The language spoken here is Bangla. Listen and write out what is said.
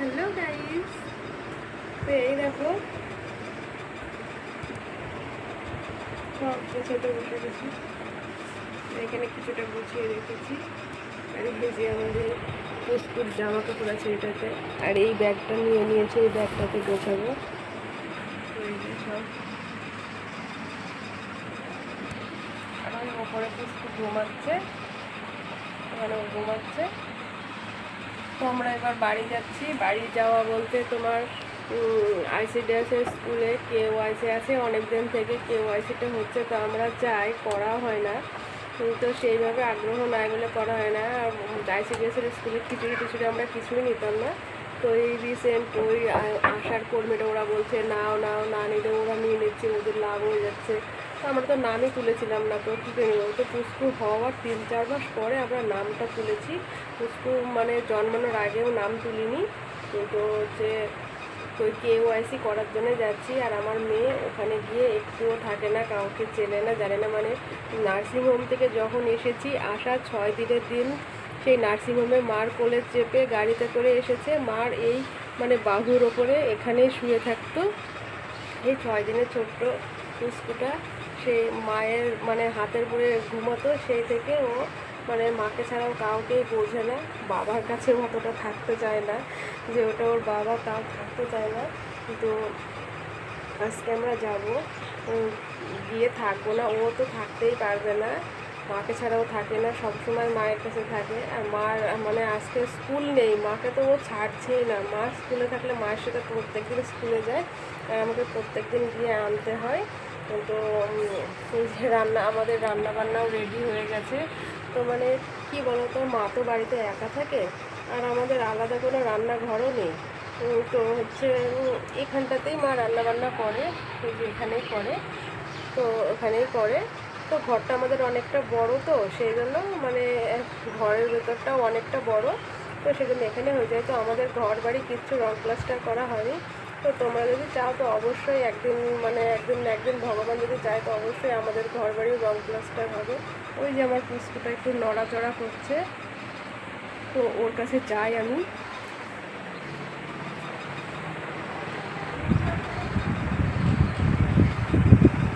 হ্যালো গাইস তো এই দেখো। সব গোছাতে বসে গেছি। এখানে কিছুটা গুছিয়ে রেখেছি। আর এই যে আমাদের পুষ্পুর জামা কাপড় আছে এটাতে। আর এই ব্যাগটা নিয়ে নিয়েছে, এই ব্যাগটাতে গোছাবো। সব। ওপরে পুষ্পু ঘুমাচ্ছে। ওখানে ঘুমাচ্ছে। তো আমরা এবার বাড়ি যাচ্ছি। বাড়ি যাওয়া বলতে তোমার আইসিডিএসের স্কুলে কে ওয়াইসি আছে অনেক দিন থেকে কে ওয়াইসিটা হচ্ছে, তো আমরা যাই করা হয় না। তো সেইভাবে আগ্রহ নাই বলে করা হয় না। আর আইসিডিএসের স্কুলে খিচুড়ি টিচুড়ি আমরা কিছুই নিতাম না। তো এই রিসেন্ট ওই আশার কর্মীরা ওরা বলছে, নাও নাও, না নিলে ওরা নিয়ে নিচ্ছে, ওদের লাভ হয়ে যাচ্ছে। আমরা তো নামই তুলেছিলাম না তো, কী করে? তো পুষ্কু হওয়ার তিন, চার মাস পরে আমরা নামটা তুলেছি। পুষ্কু মানে জন্মানোর আগেও নাম তুলিনি, কিন্তু হচ্ছে ওই কে ওয়াইসি করার জন্য যাচ্ছি। আর আমার মেয়ে ওখানে গিয়ে একটুও থাকে না, কাউকে চেনে না, জানে না। মানে নার্সিংহোম থেকে যখন এসেছি আসার ছয় দিনের দিন, সেই নার্সিংহোমে মার কোলে চেপে গাড়িতে করে এসেছে। মার এই মানে বাহুর ওপরে এখানেই শুয়ে থাকতো। এই ছয় দিনের ছোট্ট পুষ্কুটা সেই মায়ের মানে হাতের উপরে ঘুমাতো, সেই থেকে ও মানে মাকে ছাড়াও কাউকেই বোঝে না, বাবার কাছে অতটা থাকতে চায় না, যে ওটা ওর বাবা, তাও থাকতে চায় না। কিন্তু আজকে আমরা যাব গিয়ে থাকব না, ও তো থাকতেই পারবে না, মাকে ছাড়াও থাকে না, সবসময় মায়ের কাছে থাকে। আর মার মানে আজকে স্কুল নেই, মাকে তো ও ছাড়ছেই না, মা স্কুলে থাকলে মায়ের সাথে প্রত্যেকদিন স্কুলে যায়, আর আমাকে প্রত্যেকদিন গিয়ে আনতে হয়। যে রান্না, আমাদের রান্না বান্নাও রেডি হয়ে গেছে। তো মানে কি বলতো, মা তো বাড়িতে একা থাকে আর আমাদের আলাদা কোনো রান্নাঘরও নেই। তো হচ্ছে এখানটাতেই মা রান্না বান্না করে যে এখানেই করে, তো ওখানেই করে। তো ঘরটা আমাদের অনেকটা বড় তো, সেই জন্য মানে ঘরের ভেতরটাও অনেকটা বড়। তো সেজন্য এখানে হয়ে যায়। তো আমাদের ঘর বাড়ি কিচ্ছু রং প্লাস্টার করা হয়নি। তো তোমরা যদি চাও তো অবশ্যই একদিন মানে একদিন একদিন ভগবান যদি চায় তো অবশ্যই আমাদের ঘর বাড়ি রং প্লাস্টার হবে। ওই যে আমার পুষ্পটা একটু নড়াচড়া করছে, তো ওর কাছে যাই আমি।